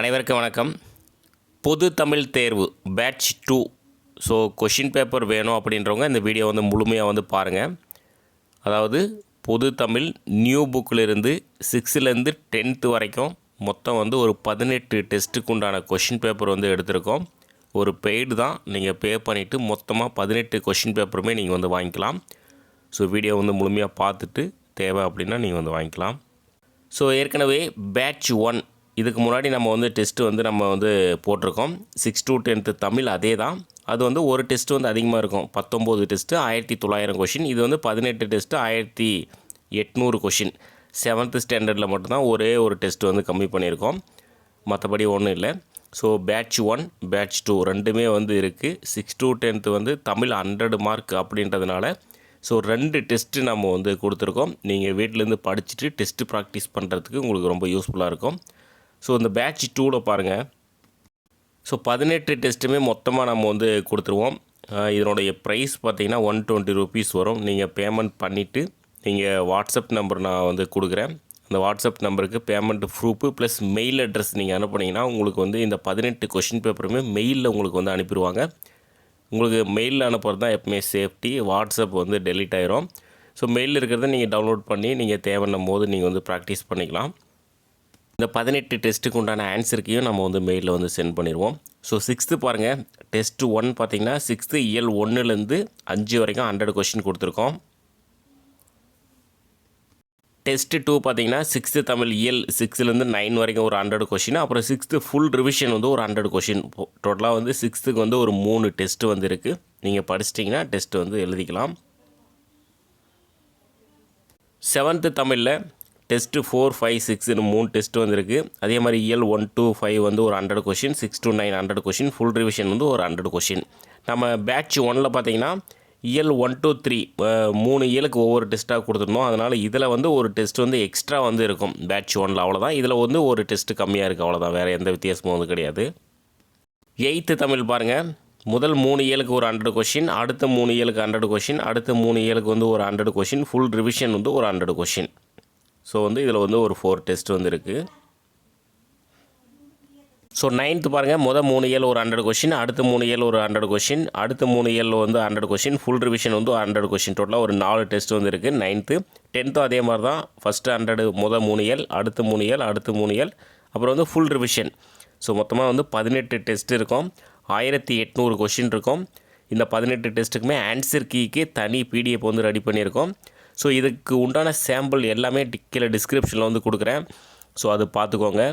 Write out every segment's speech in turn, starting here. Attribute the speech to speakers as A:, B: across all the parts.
A: அனைவருக்கும் வணக்கம். பொது தமிழ் தேர்வு batch two so question paper வேணும் அப்படின்றவங்க இந்த வீடியோ வந்து முழுமையாக வந்து பாருங்கள் அதாவது பொது தமிழ் நியூ புக்கிலிருந்து சிக்ஸ்த்துலேருந்து டென்த்து வரைக்கும் மொத்தம் வந்து ஒரு பதினெட்டு டெஸ்ட்டுக்கு உண்டான கொஷின் பேப்பர் வந்து எடுத்திருக்கோம். ஒரு பெய்டு தான். நீங்கள் பே பண்ணிவிட்டு மொத்தமாக பதினெட்டு கொஷின் பேப்பருமே நீங்கள் வந்து வாங்கிக்கலாம். ஸோ வீடியோ வந்து முழுமையாக பார்த்துட்டு தேவை அப்படின்னா நீங்கள் வந்து வாங்கிக்கலாம். ஸோ ஏற்கனவே பேட்ச் ஒன் இதுக்கு முன்னாடி நம்ம வந்து டெஸ்ட்டு வந்து நம்ம வந்து போட்டிருக்கோம். சிக்ஸ் டு டென்த்து தமிழ் அதே தான். அது வந்து ஒரு டெஸ்ட் வந்து அதிகமாக இருக்கும். பத்தொம்போது டெஸ்ட்டு ஆயிரத்தி தொள்ளாயிரம் கொஷின் இது வந்து பதினெட்டு டெஸ்ட்டு ஆயிரத்தி எட்நூறு கொஷின் செவன்த்து ஸ்டாண்டர்டில் மட்டும்தான் ஒரே ஒரு டெஸ்ட் வந்து கம்மி பண்ணியிருக்கோம். மற்றபடி ஒன்றும் இல்லை. So batch one batch two ரெண்டுமே வந்து இருக்குது சிக்ஸ் டு டென்த்து வந்து தமிழ் ஹண்ட்ரடு மார்க் அப்படின்றதுனால ஸோ ரெண்டு டெஸ்ட்டு நம்ம வந்து கொடுத்துருக்கோம். நீங்கள் வீட்டிலேருந்து படிச்சுட்டு டெஸ்ட்டு ப்ராக்டிஸ் பண்ணுறதுக்கு உங்களுக்கு ரொம்ப யூஸ்ஃபுல்லாக இருக்கும். ஸோ இந்த பேட்ச் டூவில் பாருங்கள் ஸோ பதினெட்டு டெஸ்ட்டுமே மொத்தமாக நம்ம வந்து கொடுத்துருவோம். இதனுடைய ப்ரைஸ் பார்த்தீங்கன்னா ஒன் டுவெண்ட்டி ருபீஸ் வரும். நீங்கள் பேமெண்ட் பண்ணிவிட்டு நீங்கள் வாட்ஸ்அப் நம்பர் நான் வந்து கொடுக்குறேன். அந்த வாட்ஸ்அப் நம்பருக்கு payment proof plus mail address நீங்கள் அனுப்புனீங்கன்னா உங்களுக்கு வந்து இந்த பதினெட்டு கொஷின் பேப்பருமே மெயிலில் உங்களுக்கு வந்து அனுப்பிடுவாங்க. உங்களுக்கு மெயிலில் அனுப்புறது தான் எப்பவுமே சேஃப்டி வாட்ஸ்அப் வந்து டெலீட் ஆயிரும். ஸோ மெயிலில் இருக்கிறத நீங்கள் டவுன்லோட் பண்ணி நீங்கள் தேவைன்னும் போது நீங்கள் வந்து ப்ராக்டிஸ் பண்ணிக்கலாம். இந்த பதினெட்டு டெஸ்ட்டுக்கு உண்டான ஆன்சருக்கையும் நம்ம வந்து மெயிலில் வந்து சென்ட் பண்ணிடுவோம் ஸோ சிக்ஸ்த்து பாருங்கள் டெஸ்ட்டு ஒன் பார்த்தீங்கன்னா சிக்ஸ்த்து இயல் ஒன்றுலேருந்து அஞ்சு வரைக்கும் ஹண்ட்ரட் கொஷின் கொடுத்துருக்கோம். டெஸ்ட்டு டூ பார்த்தீங்கன்னா சிக்ஸ்த்து தமிழ் இயல் சிக்ஸ்த்துலேருந்து நைன் வரைக்கும் ஒரு ஹண்ட்ரட் கொஷின் அப்புறம் சிக்ஸ்த்து ஃபுல் ரிவிஷன் வந்து ஒரு ஹண்ட்ரட் கொஷின் டோட்டலாக வந்து சிக்ஸ்த்துக்கு வந்து ஒரு மூணு டெஸ்ட்டு வந்து இருக்குது நீங்கள் படிச்சிட்டிங்கன்னா டெஸ்ட்டு வந்து எழுதிக்கலாம். செவன்த்து தமிழில் டெஸ்ட்டு ஃபோர் ஃபைவ் சிக்ஸ்னு மூணு டெஸ்ட் வந்திருக்கு. அதே மாதிரி இயல் ஒன் டூ ஃபைவ் வந்து ஒரு hundred question six two nine hundred question full revision வந்து ஒரு ஹண்ட்ரட் கொஷின் நம்ம பேட்ச் ஒனில் பார்த்தீங்கன்னா இயல் ஒன் டூ த்ரீ மூணு இயலுக்கு ஒவ்வொரு டெஸ்ட்டாக கொடுத்துருந்தோம். அதனால் இதில் வந்து ஒரு டெஸ்ட் வந்து எக்ஸ்ட்ரா வந்து இருக்கும். பேட்ச் ஒனில் அவ்வளோதான் இதில் வந்து ஒரு டெஸ்ட்டு கம்மியாக இருக்குது அவ்வளோதான் வேறு எந்த வித்தியாசமும் வந்து கிடையாது. எயித்து தமிழ் பாருங்கள் முதல் மூணு இயலுக்கு ஒரு ஹண்ட்ரட் கொஷின் அடுத்த மூணு இயலுக்கு ஹண்ட்ரட் கொஷின் அடுத்த மூணு இயலுக்கு வந்து ஒரு ஹண்ட்ரட் கொஷின் ஃபுல் ரிவிஷன் வந்து ஒரு ஹண்ட்ரட் கொஷின் ஸோ வந்து இதில் வந்து ஒரு ஃபோர் டெஸ்ட் வந்து இருக்குது ஸோ நைன்த்து பாருங்கள் மொதல் மூணு ஏழு ஒரு ஹண்ட்ரட் கொஷின் அடுத்த மூணு ஏழு ஒரு ஹண்ட்ரட் கொஷின் அடுத்த மூணு ஏழில் வந்து ஹண்ட்ரட் கொஷின் ஃபுல் ரிவிஷன் வந்து ஹண்ட்ரட் கொஷின் டோட்டலாக ஒரு நாலு டெஸ்ட் வந்து இருக்குது நைன்த்து டென்த்தும் அதே மாதிரி தான் ஃபஸ்ட்டு ஹண்ட்ரடு மொதல் மூணு ஏழு அடுத்த மூணு ஏழு அடுத்த மூணு ஏழு அப்புறம் வந்து ஃபுல் ரிவிஷன் ஸோ மொத்தமாக வந்து பதினெட்டு டெஸ்ட் இருக்கும் ஆயிரத்தி எட்நூறு கொஷின் இருக்கும். இந்த பதினெட்டு டெஸ்ட்டுக்குமே ஆன்சர் கீக்கு தனி பிடிஎஃப் வந்து ரெடி பண்ணியிருக்கோம். ஸோ இதுக்கு உண்டான சாம்பிள் எல்லாமே கீழே டிஸ்கிரிப்ஷனில் வந்து கொடுக்குறேன். ஸோ அது பார்த்துக்கோங்க.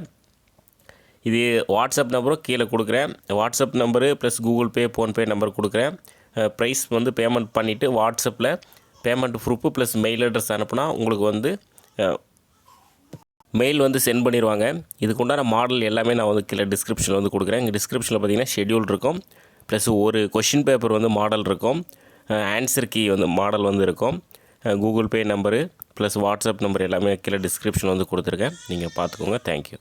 A: இது வாட்ஸ்அப் நம்பரும் கீழே கொடுக்குறேன். WhatsApp number plus Google Pay PhonePe number கொடுக்குறேன். ப்ரைஸ் வந்து பேமெண்ட் பண்ணிவிட்டு வாட்ஸ்அப்பில் payment proof plus mail address அனுப்புனா உங்களுக்கு வந்து மெயில் வந்து சென்ட் பண்ணிடுவாங்க இதுக்கு உண்டான மாடல் எல்லாமே நான் வந்து கீழே டிஸ்கிரிப்ஷனில் வந்து கொடுக்குறேன். இங்கே டிஸ்கிரிப்ஷனில் பார்த்தீங்கன்னா ஷெட்யூல் இருக்கும். ப்ளஸ் ஒரு கொஷின் பேப்பர் வந்து மாடல் இருக்கும். ஆன்சர் கீ வந்து மாடல் வந்து இருக்கும். Google Pay number plus WhatsApp number எல்லாமே கீழே டிஸ்கிரிப்ஷன் வந்து கொடுத்துருக்கேன். நீங்கள் பார்த்துக்கோங்க. தேங்க்யூ